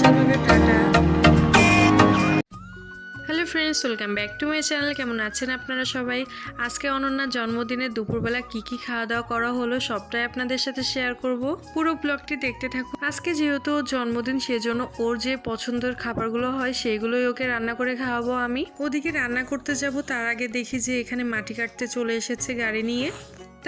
জন্য tata hello friends welcome back to my channel কেমন আছেন আপনারা সবাই? আজকে অনন্যার জন্মদিনে দুপুরবেলা কি কি খাওয়া দাওয়া করা হলো সবটাই আপনাদের সাথে শেয়ার করব। পুরো ব্লগটি দেখতে থাকুন। আজকে যেহেতু জন্মদিন, সেজন্য ওর যে পছন্দের খাবারগুলো হয় সেইগুলোই ওকে রান্না করে খাওয়াবো আমি। ওদিকে রান্না করতে যাব, তার আগে দেখি যে এখানে মাটি কাটতে চলে এসেছে গাড়ি নিয়ে।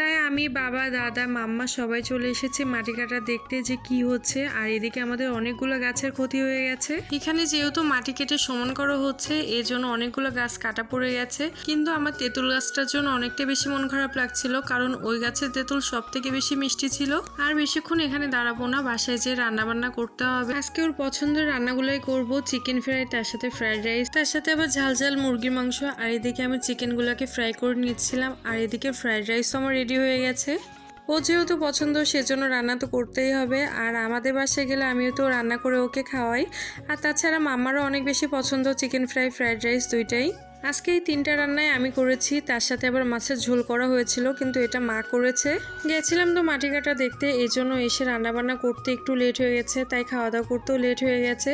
তাই আমি, বাবা, দাদা, মাম্মা সবাই চলে এসেছে মাটি কাটা দেখতে যে কি হচ্ছে। আর এদিকে আমাদের অনেকগুলো গাছের ক্ষতি হয়ে গেছে। এখানে যেহেতু মাটি কেটে সমান করা হচ্ছে এই জন্য অনেকগুলো গাছ কাটা পড়ে গেছে। কিন্তু আমার তেঁতুল গাছটার জন্য অনেকটা বেশি মন খারাপ লাগছিল, কারণ ওই গাছের তেঁতুল সব থেকে বেশি মিষ্টি ছিল। আর বেশিক্ষণ এখানে দাঁড়াবো না, বাসায় যে রান্না বান্না করতে হবে। আজকে ওর পছন্দের রান্নাগুলোই করব, চিকেন ফ্রাই, তার সাথে ফ্রাইড রাইস, তার সাথে আবার ঝাল ঝাল মুরগির মাংস। আর এদিকে আমি চিকেনগুলোকে ফ্রাই করে নিচ্ছিলাম, আর এদিকে ফ্রাইড রাইসও আমার রেডি হয়ে গেছে। ও যেহেতু পছন্দ, সেজন্য রান্না তো করতেই হবে। আর আমাদের বাসায় গেলে আমিও তো রান্না করে ওকে খাওয়াই। আর তাছাড়া মাম্মারও অনেক বেশি পছন্দ চিকেন ফ্রাই ফ্রাইড রাইস দুইটাই। আজকে এই তিনটা রান্নায় আমি করেছি। তার সাথে আবার মাছের ঝোল করা হয়েছিল, কিন্তু এটা মা করেছে। গেছিলাম তো মাটি কাটা দেখতে, এই জন্য এসে রান্নাবান্না করতে একটু লেট হয়ে গেছে, তাই খাওয়া দাওয়া করতেও লেট হয়ে গেছে।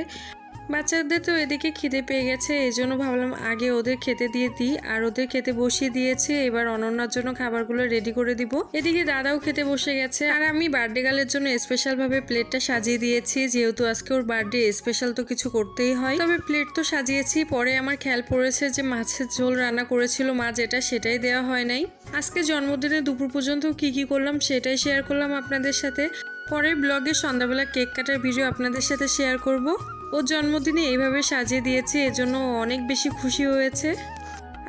বাচ্চাদের তো এদিকে খিদে পেয়ে গেছে, এই জন্য ভাবলাম আগে ওদের খেতে দিয়ে দিই, আর ওদের খেতে বসিয়ে দিয়েছি, এবার অনন্যার জন্য খাবারগুলো রেডি করে দিব। এদিকে দাদাও খেতে বসে গেছে, আর আমি বার্থডে গালের জন্য স্পেশাল ভাবে প্লেটটা সাজিয়ে দিয়েছি, যেহেতু আজকে ওর বার্থডে স্পেশাল তো কিছু করতেই হয়। তবে প্লেট তো সাজিয়েছি, পরে আমার খেয়াল পড়েছে যে মাছের ঝোল রান্না করেছিল মা, যেটা সেটাই দেওয়া হয় নাই। আজকে জন্মদিনে দুপুর পর্যন্ত কি কি করলাম সেটাই শেয়ার করলাম আপনাদের সাথে। পরের ব্লগে সন্ধ্যাবেলা কেক কাটার ভিডিও আপনাদের সাথে শেয়ার করব। ওর জন্মদিনে এইভাবে সাজিয়ে দিয়েছে, এজন্য অনেক বেশি খুশি হয়েছে।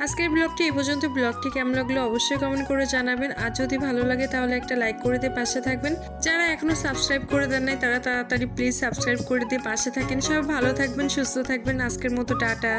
আজকের ব্লগটি এই পর্যন্ত। ব্লগটি কেমন লাগল অবশ্যই কমেন্ট করে জানাবেন। আর যদি ভালো লাগে তাহলে একটা লাইক করে দিয়ে পাশে থাকবেন। যারা এখনও সাবস্ক্রাইব করে দেন নাই, তারা তাড়াতাড়ি প্লিজ সাবস্ক্রাইব করে দিয়ে পাশে থাকেন। সবাই ভালো থাকবেন, সুস্থ থাকবেন। আজকের মতো টাটা।